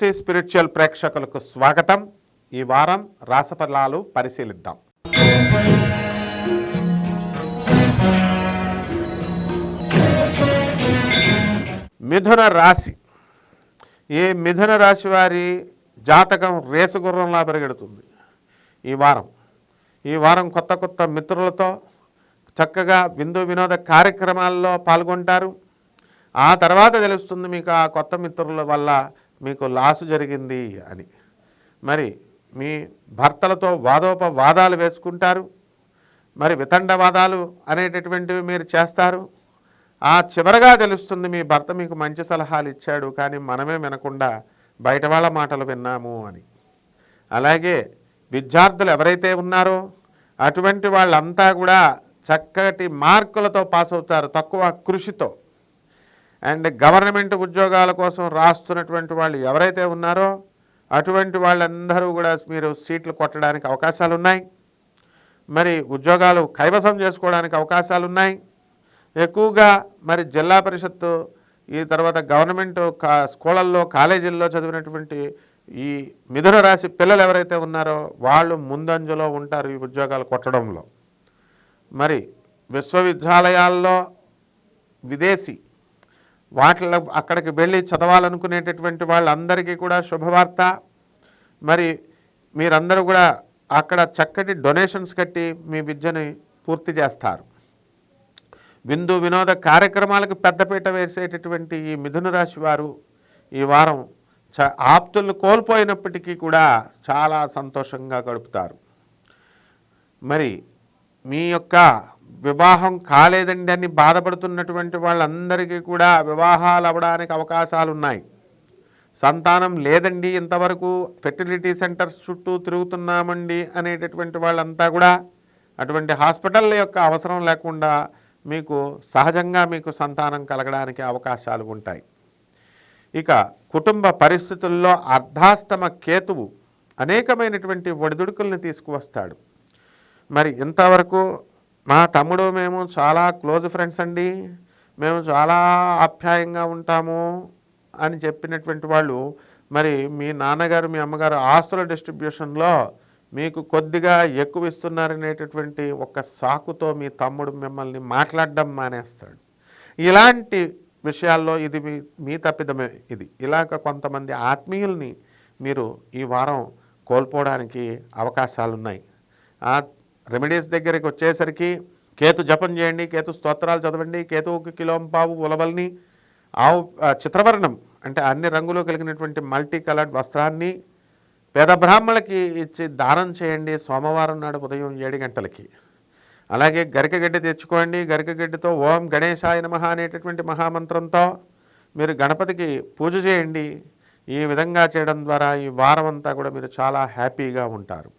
TV spiritual ప్రేక్షకులకు స్వాగతం. ఈ వారం రాసఫలాలు పరిశీలిద్దాం. మిథున రాశి. ఈ మిథున రాశి వారి జాతకం రేసుగుర్రంలా పెరిగెడుతుంది. ఈ వారం. ఈ వారం కొత్త కొత్త మిత్రులతో చక్కగా విందు వినోద కార్యక్రమాల్లో పాల్గొంటారు. ఆ తర్వాత తెలుస్తుంది మీకు ఆ కొత్త మిత్రుల వల్ల మీకు లాసు జరిగింది అని. మరి మీ భర్తలతో వాదోపవాదాలు వేసుకుంటారు. మరి వితండవాదాలు అనేటటువంటివి మీరు చేస్తారు. ఆ చివరగా తెలుస్తుంది మీ భర్త మీకు మంచి సలహాలు ఇచ్చాడు కానీ మనమే వినకుండా బయట వాళ్ళ మాటలు విన్నాము అని. అలాగే విద్యార్థులు ఎవరైతే ఉన్నారో అటువంటి వాళ్ళంతా కూడా చక్కటి మార్కులతో పాస్ అవుతారు తక్కువ కృషితో. అండ్ గవర్నమెంట్ ఉద్యోగాల కోసం రాస్తున్నటువంటి వాళ్ళు ఎవరైతే ఉన్నారో అటువంటి వాళ్ళందరూ కూడా మీరు సీట్లు కొట్టడానికి అవకాశాలు ఉన్నాయి మరి ఉద్యోగాలు కైవసం చేసుకోవడానికి అవకాశాలు ఉన్నాయి ఎక్కువగా మరి జిల్లా పరిషత్తు ఈ తర్వాత గవర్నమెంట్ కా స్కూళ్ళల్లో కాలేజీల్లో చదివినటువంటి ఈ మిథున రాశి పిల్లలు ఎవరైతే ఉన్నారో వాళ్ళు ముందంజలో ఉంటారు ఈ ఉద్యోగాలు కొట్టడంలో. మరి విశ్వవిద్యాలయాల్లో విదేశీ వాటిలో అక్కడికి వెళ్ళి చదవాలనుకునేటటువంటి వాళ్ళందరికీ కూడా శుభవార్త. మరి మీరందరూ కూడా అక్కడ చక్కటి డొనేషన్స్ కట్టి మీ విద్యని పూర్తి చేస్తారు. విందు వినోద కార్యక్రమాలకు పెద్దపీట వేసేటటువంటి ఈ మిథున రాశి వారు ఈ వారం చ ఆప్తులు కోల్పోయినప్పటికీ కూడా చాలా సంతోషంగా గడుపుతారు. మరి మీ యొక్క వివాహం కాలేదండి అని బాధపడుతున్నటువంటి వాళ్ళందరికీ కూడా వివాహాలు అవ్వడానికి అవకాశాలు ఉన్నాయి. సంతానం లేదండి ఇంతవరకు. ఫెర్టిలిటీ సెంటర్స్ చుట్టూ తిరుగుతున్నామండి అనేటటువంటి వాళ్ళంతా కూడా అటువంటి హాస్పిటల్ యొక్క అవసరం లేకుండా మీకు సహజంగా మీకు సంతానం కలగడానికి అవకాశాలు ఉంటాయి. ఇక కుటుంబ పరిస్థితుల్లో అర్ధాష్టమ కేతువు అనేకమైనటువంటి ఒడిదుడుకుల్ని తీసుకువస్తాడు. మరి ఇంతవరకు మా తమ్ముడు మేము చాలా క్లోజ్ ఫ్రెండ్స్ అండి. మేము చాలా ఆప్యాయంగా ఉంటాము అని చెప్పినటువంటి వాళ్ళు మరి మీ నాన్నగారు మీ అమ్మగారు ఆస్తుల డిస్ట్రిబ్యూషన్లో మీకు కొద్దిగా ఎక్కువ ఇస్తున్నారనేటటువంటి ఒక సాకుతో మీ తమ్ముడు మిమ్మల్ని మాట్లాడడం మానేస్తాడు. ఇలాంటి విషయాల్లో ఇది మీ మీ తప్పిదమే ఇది. ఇలాగ కొంతమంది ఆత్మీయుల్ని మీరు ఈ వారం కోల్పోవడానికి అవకాశాలు ఉన్నాయి ఆ రెమెడీస్ దగ్గరికి వచ్చేసరికి కేతు జపం చేయండి కేతు స్తోత్రాలు చదవండి కేతువుకి కిలోంపావు ఉలవల్ని ఆవు చిత్రవర్ణం అంటే అన్ని రంగులు కలిగినటువంటి మల్టీ కలర్డ్ వస్త్రాన్ని పేద బ్రాహ్మణులకి ఇచ్చి దానం చేయండి. సోమవారం నాడు ఉదయం ఏడు గంటలకి. అలాగే గరికగడ్డి తెచ్చుకోండి. గరికగడ్డితో ఓం గణేశాయ నమ అనేటటువంటి మహామంత్రంతో మీరు గణపతికి పూజ చేయండి. ఈ విధంగా చేయడం ద్వారా ఈ వారం అంతా కూడా మీరు చాలా హ్యాపీగా ఉంటారు.